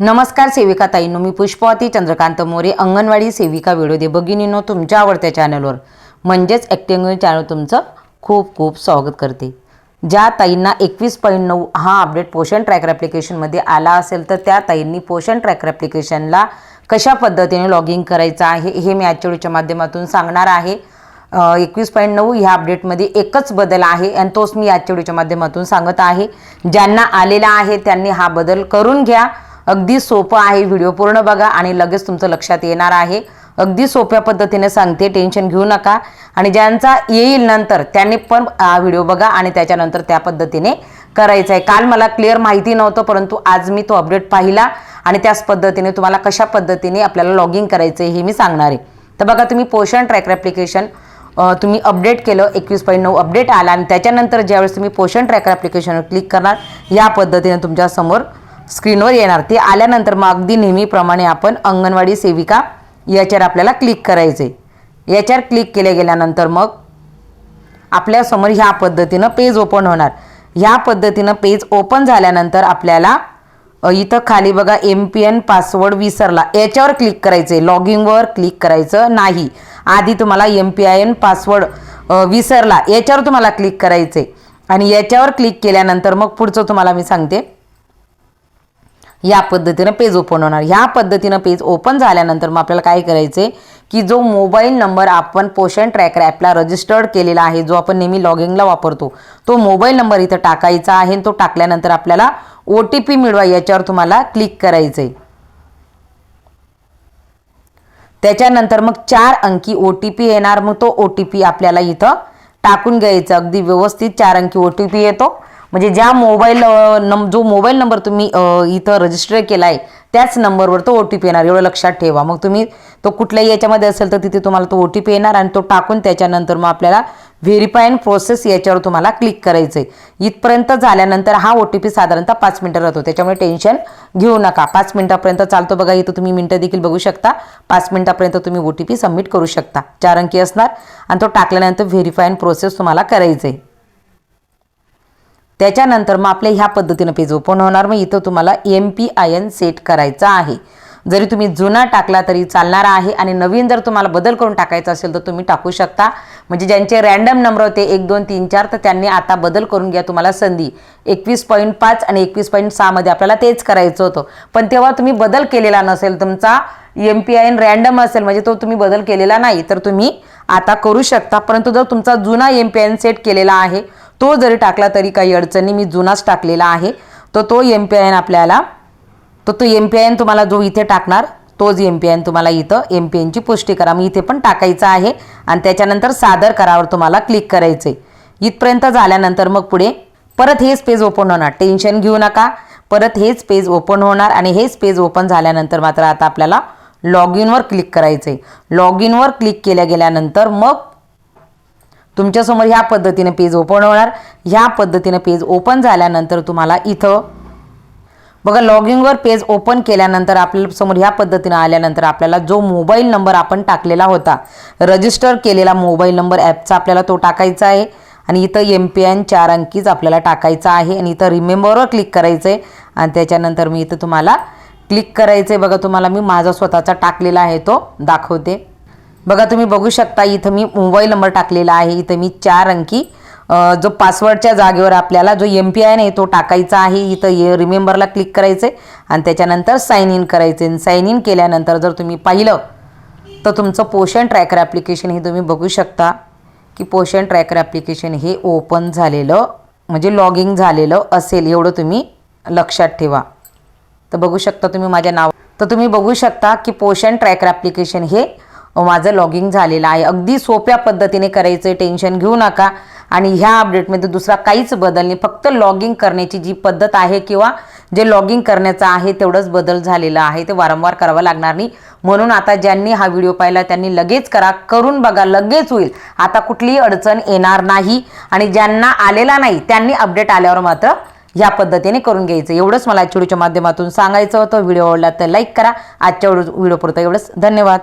नमस्कार सेविका ताईंनो मी पुष्पवती चंद्रकांत मोरे अंगणवाडी सेविका व्हिडिओ दे भगिनीनो तुमच्या आवडत्या चॅनलवर म्हणजेच ॲक्टिंग चॅनल तुमचं खूप खूप स्वागत करते. ज्या ताईंना एकवीस पॉईंट नऊ हा अपडेट पोषण ट्रॅकर ॲप्लिकेशनमध्ये आला असेल तर त्या ताईंनी पोषण ट्रॅकर ॲप्लिकेशनला कशा पद्धतीने लॉग इन करायचं आहे हे मी आजच्या व्हिडिओच्या माध्यमातून सांगणार आहे. एकवीस पॉईंट नऊ ह्या अपडेटमध्ये एकच बदल आहे आणि तोच मी आजच्या व्हिडिओच्या माध्यमातून सांगत आहे. ज्यांना आलेला आहे त्यांनी हा बदल करून घ्या. अगदी सोपं आहे व्हिडिओ पूर्ण बघा आणि लगेच तुमचं लक्षात येणार आहे. अगदी सोप्या पद्धतीने सांगते टेन्शन घेऊ नका. आणि ज्यांचा येईल नंतर त्यांनी पण हा व्हिडिओ बघा आणि त्याच्यानंतर त्या पद्धतीने करायचं आहे. काल मला क्लिअर माहिती नव्हतं परंतु आज मी तो अपडेट पाहिला आणि त्याच पद्धतीने तुम्हाला कशा पद्धतीने आपल्याला लॉग इन करायचं आहे हे मी सांगणार आहे. तर बघा तुम्ही पोषण ट्रॅकर ॲप्लिकेशन तुम्ही अपडेट केलं एकवीस पॉईंट नऊ अपडेट आला आणि त्याच्यानंतर ज्यावेळेस तुम्ही पोषण ट्रॅकर ॲप्लिकेशनवर क्लिक करणार या पद्धतीने तुमच्यासमोर स्क्रीनवर येणार. ते आल्यानंतर मग अगदी नेहमीप्रमाणे आपण अंगणवाडी सेविका याच्यावर आपल्याला क्लिक करायचे. याच्यावर क्लिक केल्या गेल्यानंतर मग आपल्यासमोर ह्या पद्धतीनं पेज ओपन होणार. ह्या पद्धतीनं पेज ओपन झाल्यानंतर आपल्याला इथं खाली बघा एम पी एन पासवर्ड विसरला. याच्यावर क्लिक करायचे. लॉगिंगवर क्लिक करायचं नाही. आधी तुम्हाला M P I N password विसरला. याच्यावर तुम्हाला क्लिक करायचे. आणि याच्यावर क्लिक केल्यानंतर मग पुढचं तुम्हाला मी सांगते. या पद्धतीनं पेज ओपन होणार. ह्या पद्धतीनं पेज ओपन झाल्यानंतर मग आपल्याला काय करायचंय की जो मोबाईल नंबर आपण पोषण ट्रॅकर ॲपला रजिस्टर्ड केलेला आहे जो आपण नेहमी लॉगिंगला वापरतो तो मोबाईल नंबर इथं टाकायचा आहे आणि तो टाकल्यानंतर आपल्याला ओ टी पी मिळवा याच्यावर तुम्हाला क्लिक करायचं आहे त्याच्यानंतर मग चार अंकी ओ टी पी येणार मग तो ओ टी पी आपल्याला इथं टाकून घ्यायचा. अगदी व्यवस्थित चार अंकी ओ टी पी येतो. म्हणजे ज्या मोबाईल नम जो मोबाईल नंबर तुम्ही इथं रजिस्टर केला आहे त्याच नंबरवर तो ओ टी पी येणार. एवढं लक्षात ठेवा. मग तुम्ही तो कुठल्याही याच्यामध्ये असेल तर तिथे तुम्हाला तो ओ टी पी येणार आणि तो टाकून त्याच्यानंतर मग आपल्याला व्हेरीफाय प्रोसेस याच्यावर तुम्हाला क्लिक करायचं आहे इथपर्यंत झाल्यानंतर हा ओ टी पी साधारणतः पाच मिनटं राहतो. त्याच्यामुळे टेन्शन घेऊ नका. पाच मिनटापर्यंत चालतो बघा. इथं तुम्ही मिनटं देखील बघू शकता. पाच मिनटापर्यंत तुम्ही ओ टी पी सबमिट करू शकता. चार अंकी असणार आणि तो टाकल्यानंतर व्हेरीफाय प्रोसेस तुम्हाला करायचं आहे त्याच्यानंतर मग आपल्या ह्या पद्धतीनं पेज ओपन होणार. मग इथं तुम्हाला M P I N set करायचा आहे. जरी तुम्ही जुना टाकला तरी चालणार आहे आणि नवीन जर तुम्हाला बदल करून टाकायचा असेल तर तुम्ही टाकू शकता. म्हणजे ज्यांचे रॅन्डम नंबर होते एक दोन तीन चार तर त्यांनी आता बदल करून घ्या तुम्हाला संधी. एकवीस पॉईंट पाच आणि एकवीस पॉईंट सहामध्ये आपल्याला तेच करायचं होतं. पण तेव्हा तुम्ही बदल केलेला नसेल तुमचा M P I N random असेल म्हणजे तो तुम्ही बदल केलेला नाही तर तुम्ही आता करू शकता. परंतु जर तुमचा जुना M P I N set केलेला आहे तो जरी टाकला तरी काही अडचणी मी जुनाच टाकलेला आहे. तर तो एम पी आय एन आपल्याला तर तो एम पी आय एन तुम्हाला जो इथे टाकणार तोच एम पी आय एन तुम्हाला इथं एम पी एनची पुष्टी करा. मी इथे पण टाकायचं आहे आणि त्याच्यानंतर सादर करावर तुम्हाला क्लिक करायचं आहे इथपर्यंत झाल्यानंतर मग पुढे परत हेच पेज ओपन होणार. टेन्शन घेऊ नका. परत हेच पेज ओपन होणार आणि हेच पेज ओपन झाल्यानंतर मात्र आता आपल्याला लॉग इनवर क्लिक करायचं आहे लॉग इनवर क्लिक केल्या गेल्यानंतर मग तुमच्यासमोर ह्या पद्धतीने पेज ओपन होणार. ह्या पद्धतीने पेज ओपन झाल्यानंतर तुम्हाला इथं बघा लॉगिंगवर पेज ओपन केल्यानंतर आपल्यासमोर ह्या पद्धतीनं आल्यानंतर आपल्याला जो मोबाईल नंबर आपण टाकलेला होता रजिस्टर केलेला मोबाईल नंबर ॲपचा आपल्याला तो टाकायचा आहे. आणि इथं एम पी एन चार अंकीच आपल्याला टाकायचा आहे. आणि इथं रिमेंबरवर क्लिक करायचं आहे आणि त्याच्यानंतर मी इथं तुम्हाला क्लिक करायचं आहे बघा तुम्हाला मी माझा स्वतःचा टाकलेला आहे तो दाखवते. बघा तुम्ही बघू शकता इथं मी मोबाईल नंबर टाकलेला आहे. इथं मी चार अंकी जो पासवर्डच्या जागेवर आपल्याला जो एम पी आय आहे तो टाकायचा आहे. इथं ये रिमेंबरला क्लिक करायचं आहे आणि त्याच्यानंतर साईन इन करायचे साईन इन केल्यानंतर जर तुम्ही पाहिलं तर तुमचं पोषण ट्रॅकर ॲप्लिकेशन हे तुम्ही बघू शकता की पोषण ट्रॅकर ॲप्लिकेशन हे ओपन झालेलं म्हणजे लॉगिंग झालेलं असेल. एवढं तुम्ही लक्षात ठेवा. तर बघू शकता तुम्ही माझ्या नाव. तर तुम्ही बघू शकता की पोषण ट्रॅकर ॲप्लिकेशन हे माझं लॉगिंग झालेलं आहे. अगदी सोप्या पद्धतीने करायचं टेन्शन घेऊ नका. आणि ह्या अपडेटमध्ये दुसरा काहीच बदल नाही. फक्त लॉगिंग करण्याची जी पद्धत आहे किंवा जे लॉगिंग करण्याचं आहे तेवढंच बदल झालेला आहे. ते वारंवार करावं लागणार नाही. म्हणून आता ज्यांनी हा व्हिडिओ पाहिला त्यांनी लगेच करा. करून बघा लगेच होईल. आता कुठलीही अडचण येणार नाही. आणि ज्यांना आलेला नाही त्यांनी अपडेट आल्यावर मात्र या पद्धतीने करून घ्यायचं. एवढंच मला आजच्या व्हिडिओच्या माध्यमातून सांगायचं होतं. व्हिडिओ आवडला तर लाईक करा. आजच्या व्हिडिओ पुरतं एवढंच. धन्यवाद.